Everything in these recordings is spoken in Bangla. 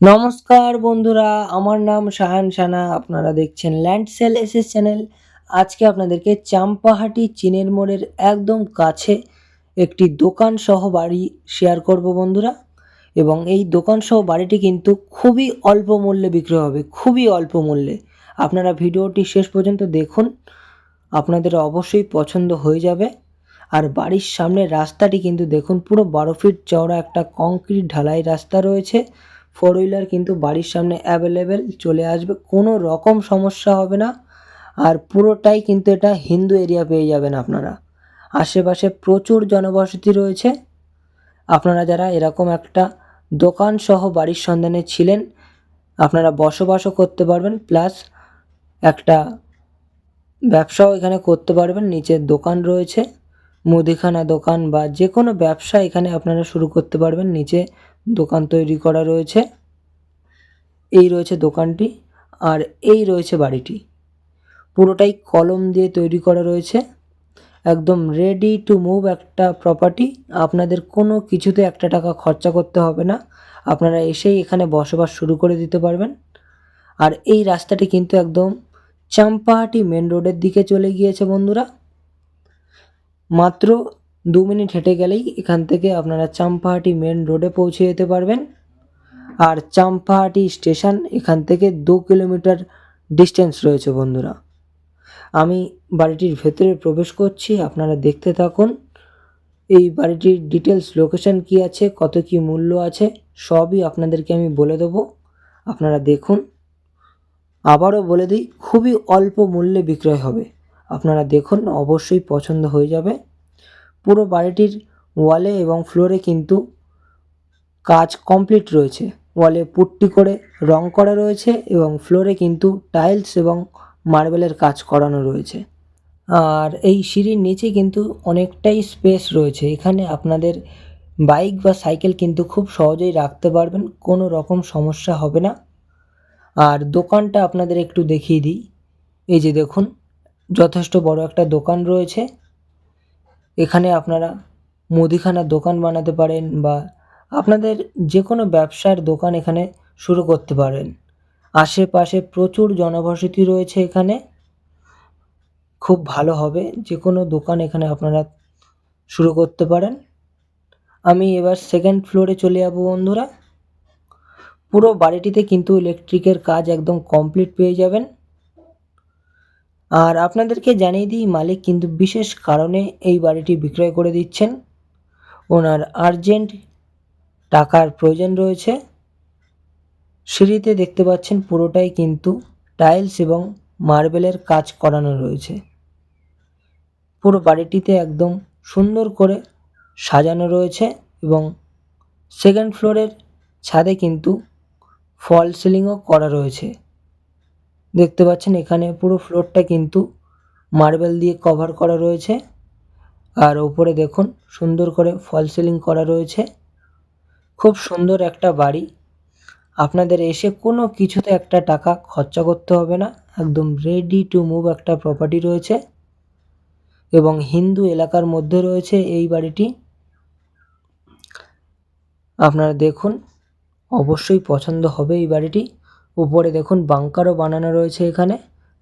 নমস্কার বন্ধুরা, আমার নাম শাহান সানা। আপনারা দেখছেন ল্যান্ড সেল এসএস চ্যানেল আজকে আপনাদেরকে চাম্পাহাটি চীনের মোড়ের একদম কাছে একটি দোকান সহ বাড়ি শেয়ার করব বন্ধুরা। এবং এই দোকান সহ বাড়িটি কিন্তু খুবই অল্প মূল্যে বিক্রি হবে, খুবই অল্প মূল্যে। আপনারা ভিডিওটি শেষ পর্যন্ত দেখুন, আপনাদের অবশ্যই পছন্দ হয়ে যাবে। আর বাড়ির সামনে রাস্তাটি কিন্তু দেখুন, পুরো বারো ফিট চওড়া একটা কংক্রিট ঢালাই রাস্তা রয়েছে। ফোর হুইলার কিন্তু বাড়ির সামনে অ্যাভেলেবেল চলে আসবে, কোনো রকম সমস্যা হবে না। আর পুরোটাই কিন্তু এটা হিন্দু এরিয়া পেয়ে যাবেন আপনারা। আশেপাশে প্রচুর জনবসতি রয়েছে। আপনারা যারা এরকম একটা দোকান সহ বাড়ির সন্ধানে ছিলেন, আপনারা বসবাসও করতে পারবেন প্লাস একটা ব্যবসাও এখানে করতে পারবেন, নিচে দোকান রয়েছে, মুদিখানা দোকান বা যে কোনো ব্যবসা এখানে আপনারা শুরু করতে পারবেন, নিচে দোকান তৈরি করা রয়েছে। এই রয়েছে দোকানটি আর এই রয়েছে বাড়িটি। পুরোটাই কলম দিয়ে তৈরি করা রয়েছে। একদম রেডি টু মুভ একটা প্রপার্টি আপনাদের কোনো কিছুতে একটা টাকা খরচা করতে হবে না। আপনারা এসেই এখানে বসবাস শুরু করে দিতে পারবেন। আর এই রাস্তাটি কিন্তু একদম চাম্পাহাটি মেন রোডের দিকে চলে গিয়েছে বন্ধুরা। মাত্র দু মিনিট হেঁটে গেলেই এখান থেকে আপনারা চাম্পাহাটি মেন রোডে পৌঁছে যেতে পারবেন। আর চাম্পাহাটি স্টেশন এখান থেকে দু কিলোমিটার ডিস্টেন্স রয়েছে বন্ধুরা। আমি বাড়িটির ভেতরে প্রবেশ করছি, আপনারা দেখতে থাকুন। এই বাড়িটির ডিটেলস লোকেশন কি আছে, কত কি মূল্য আছে, সবই আপনাদেরকে আমি বলে দেবো। আপনারা দেখুন। আবারও বলে দিই, খুবই অল্প মূল্যে বিক্রয় হবে। আপনারা দেখুন, অবশ্যই পছন্দ হয়ে যাবে। পুরো বাড়িটির ওয়ালে এবং ফ্লোরে কিন্তু কাজ কমপ্লিট রয়েছে। ওয়ালে পুট্টি করে রং করা রয়েছে এবং ফ্লোরে কিন্তু টাইলস এবং মার্বেলের কাজ করানো রয়েছে। আর এই সিঁড়ির নিচে কিন্তু অনেকটাই স্পেস রয়েছে। এখানে আপনাদের বাইক বা সাইকেল কিন্তু খুব সহজেই রাখতে পারবেন, কোনো রকম সমস্যা হবে না। আর দোকানটা আপনাদের একটু দেখিয়ে দিই। এই যে দেখুন, যথেষ্ট বড় একটা দোকান রয়েছে। এখানে আপনারা মুদিখানার দোকান বানাতে পারেন বা আপনাদের যে কোনো ব্যবসার দোকান এখানে শুরু করতে পারেন। আশেপাশে প্রচুর জনবসতি রয়েছে এখানে। খুব ভালো হবে যে কোনো দোকান এখানে আপনারা শুরু করতে পারেন। আমি এবার সেকেন্ড ফ্লোরে চলে যাব বন্ধুরা। পুরো বাড়িটিতে কিন্তু ইলেকট্রিকের কাজ একদম কমপ্লিট পেয়ে যাবেন। আর আপনাদেরকে জানিয়ে দিই, মালিক কিন্তু বিশেষ কারণে এই বাড়িটি বিক্রয় করে দিচ্ছেন। ওনার আর্জেন্ট টাকার প্রয়োজন রয়েছে। সিঁড়িতে দেখতে পাচ্ছেন পুরোটাই কিন্তু টাইলস এবং মার্বেলের কাজ করানো রয়েছে। পুরো বাড়িটিতে একদম সুন্দর করে সাজানো রয়েছে এবং সেকেন্ড ফ্লোরের ছাদে কিন্তু ফল সিলিংও করা রয়েছে। দেখতে পাচ্ছেন এখানে পুরো ফ্লোরটা কিন্তু মার্বেল দিয়ে কভার করা রয়েছে। আর ওপরে দেখুন সুন্দর করে ফল সিলিং করা রয়েছে। খুব সুন্দর একটা বাড়ি। আপনাদের এসে কোনো কিছুতে একটা টাকা খরচা করতে হবে না। একদম রেডি টু মুভ একটা প্রপার্টি রয়েছে। এবং হিন্দু এলাকার মধ্যে রয়েছে এই বাড়িটি। আপনারা দেখুন, অবশ্যই পছন্দ হবে এই বাড়িটি। উপরে দেখুন বাংকারও বানানো রয়েছে এখানে,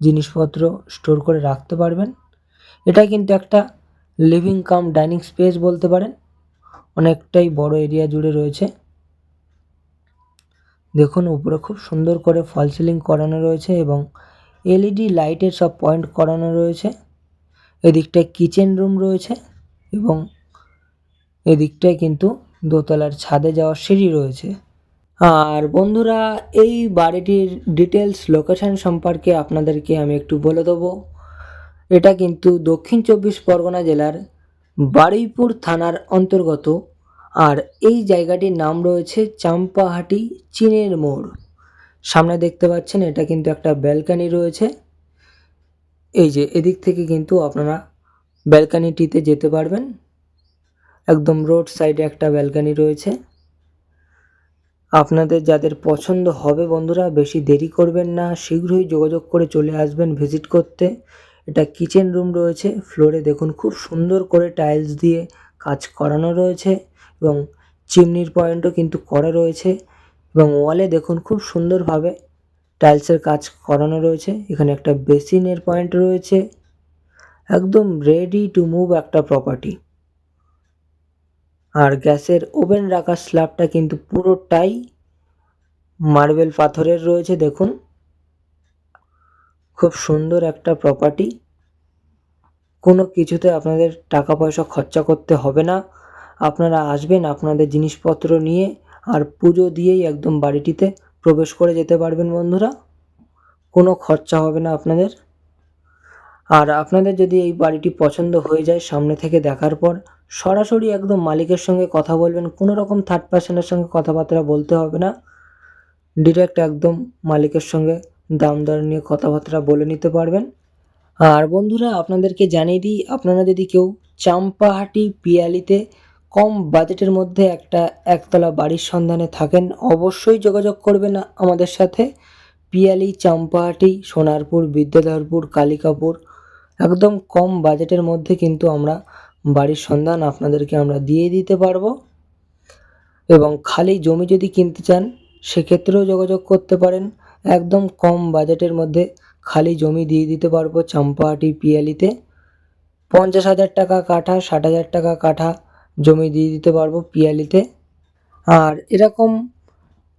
জিনিসপত্র স্টোর করে রাখতে পারবেন। এটা কিন্তু একটা লিভিং কাম ডাইনিং স্পেস বলতে পারেন। অনেকটাই বড় এরিয়া জুড়ে রয়েছে। দেখুন উপরে খুব সুন্দর করে ফল সিলিং করানো রয়েছে এবং এলইডি লাইটের সব পয়েন্ট করানো রয়েছে। এদিকটায় কিচেন রুম রয়েছে এবং এদিকটায় কিন্তু দোতলার ছাদে যাওয়ার সিঁড়ি রয়েছে। আর বন্ধুরা, এই বাড়িটির ডিটেলস লোকেশন সম্পর্কে আপনাদেরকে আমি একটু বলে দেবো। এটা কিন্তু দক্ষিণ চব্বিশ পরগনা জেলার বারুইপুর থানার অন্তর্গত। আর এই জায়গাটির নাম রয়েছে চাম্পাহাটি চীনের মোড়। সামনে দেখতে পাচ্ছেন, এটা কিন্তু একটা ব্যালকানি রয়েছে। এই যে, এদিক থেকে কিন্তু আপনারা ব্যালকানিটিতে যেতে পারবেন। একদম রোড সাইডে একটা ব্যালকানি রয়েছে। আপনাদের যাদের পছন্দ হবে বন্ধুরা, বেশি দেরি করবেন না, শীঘ্রই যোগাযোগ করে চলে আসবেন ভিজিট করতে। এটা কিচেন রুম রয়েছে, ফ্লোরে দেখুন খুব সুন্দর করে টাইলস দিয়ে কাজ করানো রয়েছে এবং চিমনির পয়েন্টও কিন্তু করা রয়েছে এবং ওয়ালে দেখুন খুব সুন্দরভাবে টাইলসের কাজ করানো রয়েছে। এখানে একটা বেসিনের পয়েন্ট রয়েছে, একদম রেডি টু মুভ একটা প্রপার্টি আর গ্যাসের ওভেন রাখার স্ল্যাবটা কিন্তু পুরোটাই মার্বেল পাথরের রয়েছে, দেখুন। খুব সুন্দর একটা প্রপার্টি কোনো কিছুতে আপনাদের টাকা পয়সা খরচা করতে হবে না। আপনারা আসবেন আপনাদের জিনিসপত্র নিয়ে আর পুজো দিয়েই একদম বাড়িটিতে প্রবেশ করে যেতে পারবেন বন্ধুরা। কোনো খরচা হবে না আপনাদের। আর আপনাদের যদি এই বাড়িটি পছন্দ হয়ে যায় সামনে থেকে দেখার পর, সরাসরি একদম মালিকের সঙ্গে কথা বলবেন, কোনো রকম থার্ড পার্সনের সঙ্গে কথাবার্তা বলতে হবে না। ডিরেক্ট একদম মালিকের সঙ্গে দাম দর নিয়ে কথাবার্তা বলে নিতে পারবেন। আর বন্ধুরা, আপনাদেরকে জানিয়ে দিই, আপনারা যদি কেউ চাম্পাহাটি পিয়ালিতে কম বাজেটের মধ্যে একটা একতলা বাড়ির সন্ধানে থাকেন, অবশ্যই যোগাযোগ করবেন আমাদের সাথে। পিয়ালি, চাম্পাহাটি, সোনারপুর, বিদ্যাধরপুর, কালিকাপুর একদম কম বাজেটের মধ্যে কিন্তু আমরা বাড়ির সন্ধান আপনাদেরকে আমরা দিয়ে দিতে পারব। এবং খালি জমি যদি কিনতে চান, সেক্ষেত্রেও যোগাযোগ করতে পারেন। একদম কম বাজেটের মধ্যে খালি জমি দিয়ে দিতে পারব চাম্পাহাটি পিয়ালিতে। পঞ্চাশ হাজার টাকা কাঠা, ষাট হাজার টাকা কাঠা জমি দিয়ে দিতে পারব পিয়ালিতে। আর এরকম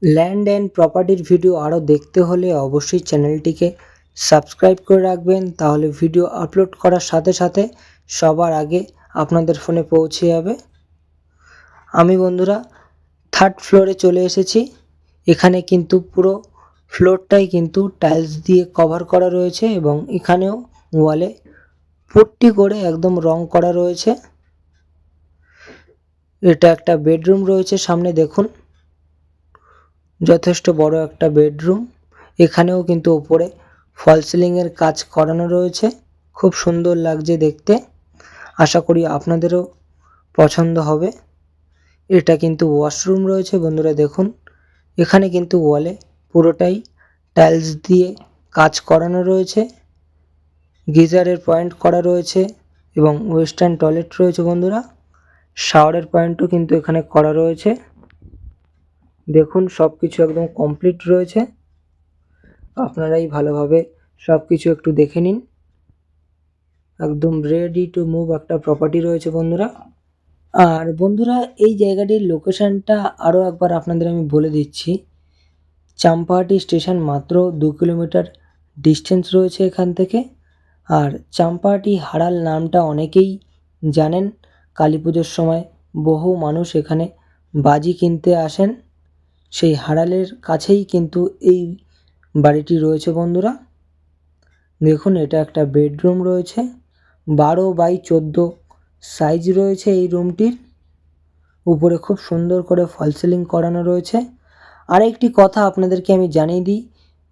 ল্যান্ড অ্যান্ড প্রপার্টির ভিডিও আরও দেখতে হলে অবশ্যই চ্যানেলটিকে সাবস্ক্রাইব করে রাখবেন, তাহলে ভিডিও আপলোড করার সাথে সাথে সবার আগে আপনাদের ফোনে পৌঁছে যাবে। আমি বন্ধুরা থার্ড ফ্লোরে চলে এসেছি। এখানে কিন্তু পুরো ফ্লোরটাই কিন্তু টাইলস দিয়ে কভার করা রয়েছে এবং এখানেও ওয়ালে পট্টি করে একদম রং করা রয়েছে। এটা একটা বেডরুম রয়েছে সামনে, দেখুন। যথেষ্ট বড় একটা বেডরুম এখানেও কিন্তু ওপরে ফল সিলিংয়ের কাজ করানো রয়েছে। খুব সুন্দর লাগছে দেখতে। আশা করি আপনাদেরও পছন্দ হবে। এটা কিন্তু ওয়াশরুম রয়েছে বন্ধুরা দেখুন। এখানে কিন্তু ওয়ালে পুরোটাই টাইলস দিয়ে কাজ করানো রয়েছে। গিজারের পয়েন্ট করা রয়েছে এবং ওয়েস্টার্ন টয়লেট রয়েছে বন্ধুরা। শাওয়ারের পয়েন্টও কিন্তু এখানে করা রয়েছে। দেখুন সব কিছু একদম কমপ্লিট রয়েছে। আপনারাই ভালোভাবে সব কিছু একটু দেখে নিন। একদম রেডি টু মুভ একটা প্রপার্টি রয়েছে বন্ধুরা। আর বন্ধুরা, এই জায়গাটির লোকেশানটা আরও একবার আপনাদের আমি বলে দিচ্ছি। চাম্পাহাটি স্টেশন মাত্র দু কিলোমিটার ডিস্টেন্স রয়েছে এখান থেকে। আর চাম্পাহাটি হারাল নামটা অনেকেই জানেন। কালী পুজোর সময় বহু মানুষ এখানে বাজি কিনতে আসেন। সেই হারালের কাছেই কিন্তু এই বাড়িটি রয়েছে বন্ধুরা। দেখুন, এটা একটা বেডরুম রয়েছে। বারো বাই চোদ্দ সাইজ রয়েছে এই রুমটির। উপরে খুব সুন্দর করে ফল সিলিং করানো রয়েছে। আরেকটি কথা আপনাদেরকে আমি জানিয়ে দিই,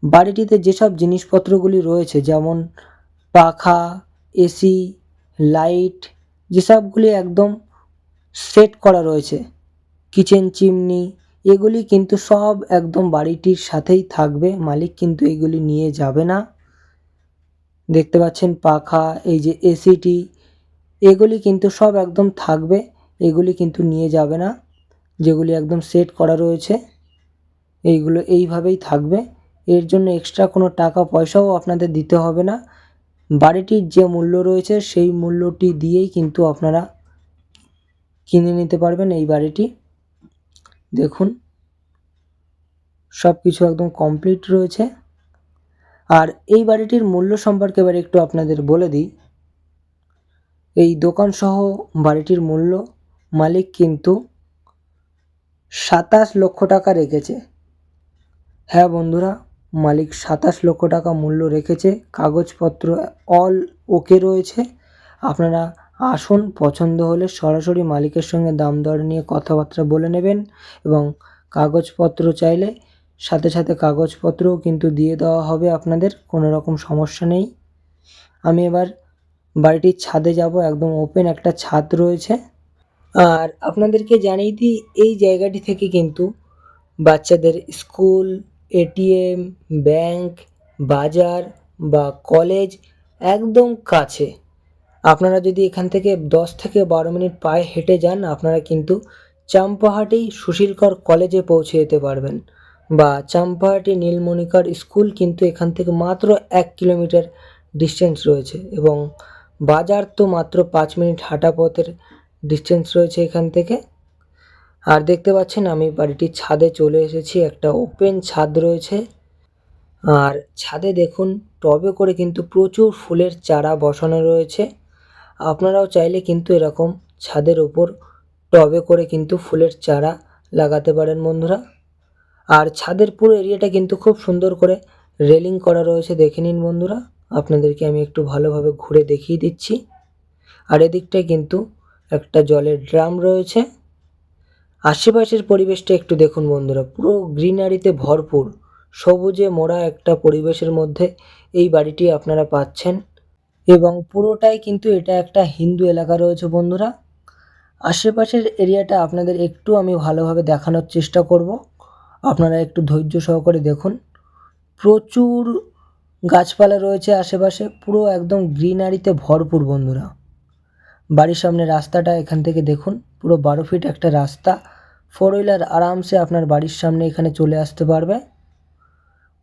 বাড়িটিতে যেসব জিনিসপত্রগুলি রয়েছে, যেমন পাখা, এসি, লাইট, যেসবগুলি একদম সেট করা রয়েছে, কিচেন, চিমনি এগুলি কিন্তু সব একদম বাড়িটির সাথেই থাকবে। মালিক কিন্তু এগুলি নিয়ে যাবে না। দেখতে পাচ্ছেন পাখা, এই যে এসিটি এগুলি কিন্তু সব একদম থাকবে। এগুলি কিন্তু নিয়ে যাবে না। যেগুলি একদম সেট করা রয়েছে, এইগুলো এইভাবেই থাকবে। এর জন্য এক্সট্রা কোনো টাকা পয়সাও আপনাদের দিতে হবে না। বাড়িটির যে মূল্য রয়েছে, সেই মূল্যটি দিয়েই কিন্তু আপনারা কিনে নিতে পারবেন এই বাড়িটি। দেখুন সব কিছু একদম কমপ্লিট রয়েছে। আর এই বাড়িটির মূল্য সম্পর্কে এবার একটু আপনাদের বলে দিই। এই দোকানসহ বাড়িটির মূল্য মালিক কিন্তু সাতাশ লক্ষ টাকা রেখেছে। হ্যাঁ বন্ধুরা, মালিক সাতাশ লক্ষ টাকা মূল্য রেখেছে। কাগজপত্র অল ওকে রয়েছে। আপনারা আসুন, পছন্দ হলে সরাসরি মালিকের সঙ্গে দাম দর নিয়ে কথাবার্তা বলে নেবেন এবং কাগজপত্র চাইলে সাথে সাথে কাগজপত্রও কিন্তু দিয়ে দেওয়া হবে আপনাদের, কোনো রকম সমস্যা নেই। আমি এবার বাড়িটির ছাদে যাব, একদম ওপেন একটা ছাদ রয়েছে। আর আপনাদেরকে জানিয়ে দিই, এই জায়গাটি থেকে কিন্তু বাচ্চাদের স্কুল, এটিএম, ব্যাংক, বাজার বা কলেজ একদম কাছে। আপনারা যদি এখান থেকে দশ থেকে বারো মিনিট পায়ে হেঁটে যান, আপনারা কিন্তু চাম্পাহাটি সুশীলকর কলেজে পৌঁছে যেতে পারবেন বা চাম্পাহাটি নীলমণিকার স্কুল কিন্তু এখান থেকে মাত্র এক কিলোমিটার ডিস্টেন্স রয়েছে এবং বাজার তো মাত্র পাঁচ মিনিট হাঁটা পথের ডিস্টেন্স রয়েছে এখান থেকে। আর দেখতে পাচ্ছেন আমি বাড়িটির ছাদে চলে এসেছি, একটা ওপেন ছাদ রয়েছে। আর ছাদে দেখুন, টবে করে কিন্তু প্রচুর ফুলের চারা বসানো রয়েছে। আপনারাও চাইলে কিন্তু এরকম ছাদের ওপর টবে করে কিন্তু ফুলের চারা লাগাতে পারেন বন্ধুরা। আর ছাদের পুরো এরিয়াটা কিন্তু খুব সুন্দর করে রেলিং করা রয়েছে, দেখে নিন বন্ধুরা। আপনাদেরকে আমি একটু ভালোভাবে ঘুরে দেখিয়ে দিচ্ছি। আর এদিকটায় কিন্তু একটা জলের ড্রাম রয়েছে। আশেপাশের পরিবেশটা একটু দেখুন বন্ধুরা, পুরো গ্রিনারিতে ভরপুর। সবুজে মোড়া একটা পরিবেশের মধ্যে এই বাড়িটি আপনারা পাচ্ছেন। এবং পুরোটাই কিন্তু এটা একটা হিন্দু এলাকা রয়েছে বন্ধুরা। আশেপাশের এরিয়াটা আপনাদের একটু আমি ভালোভাবে দেখানোর চেষ্টা করব। আপনারা একটু ধৈর্য সহকারে দেখুন। প্রচুর গাছপালা রয়েছে আশেপাশে, পুরো একদম গ্রিনারিতে ভরপুর বন্ধুরা। বাড়ির সামনে রাস্তাটা এখান থেকে দেখুন, পুরো বারো ফিট একটা রাস্তা। ফোর হুইলার আরামসে আপনার বাড়ির সামনে এখানে চলে আসতে পারবে।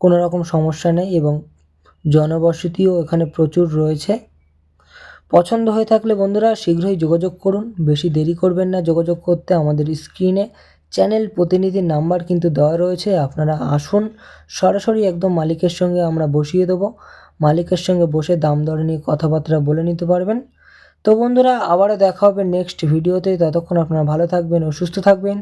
কোনো রকম সমস্যা নেই এবং জনবসতিও এখানে প্রচুর রয়েছে। পছন্দ হয়ে থাকলে বন্ধুরা শীঘ্রই যোগাযোগ করুন। বেশি দেরি করবেন না যোগাযোগ করতে আমাদের স্ক্রিনে চ্যানেল প্রতিনিধির নাম্বার কিন্তু দেওয়া রয়েছে। আপনারা আসুন, সরাসরি একদম মালিকের সঙ্গে আমরা বসিয়ে দেবো। মালিকের সঙ্গে বসে দাম দর নিয়ে কথাবার্তা বলে নিতে পারবেন। তো বন্ধুরা, আবারও দেখা হবে নেক্সট ভিডিওতে। ততক্ষণ আপনারা ভালো থাকবেন ও সুস্থ থাকবেন।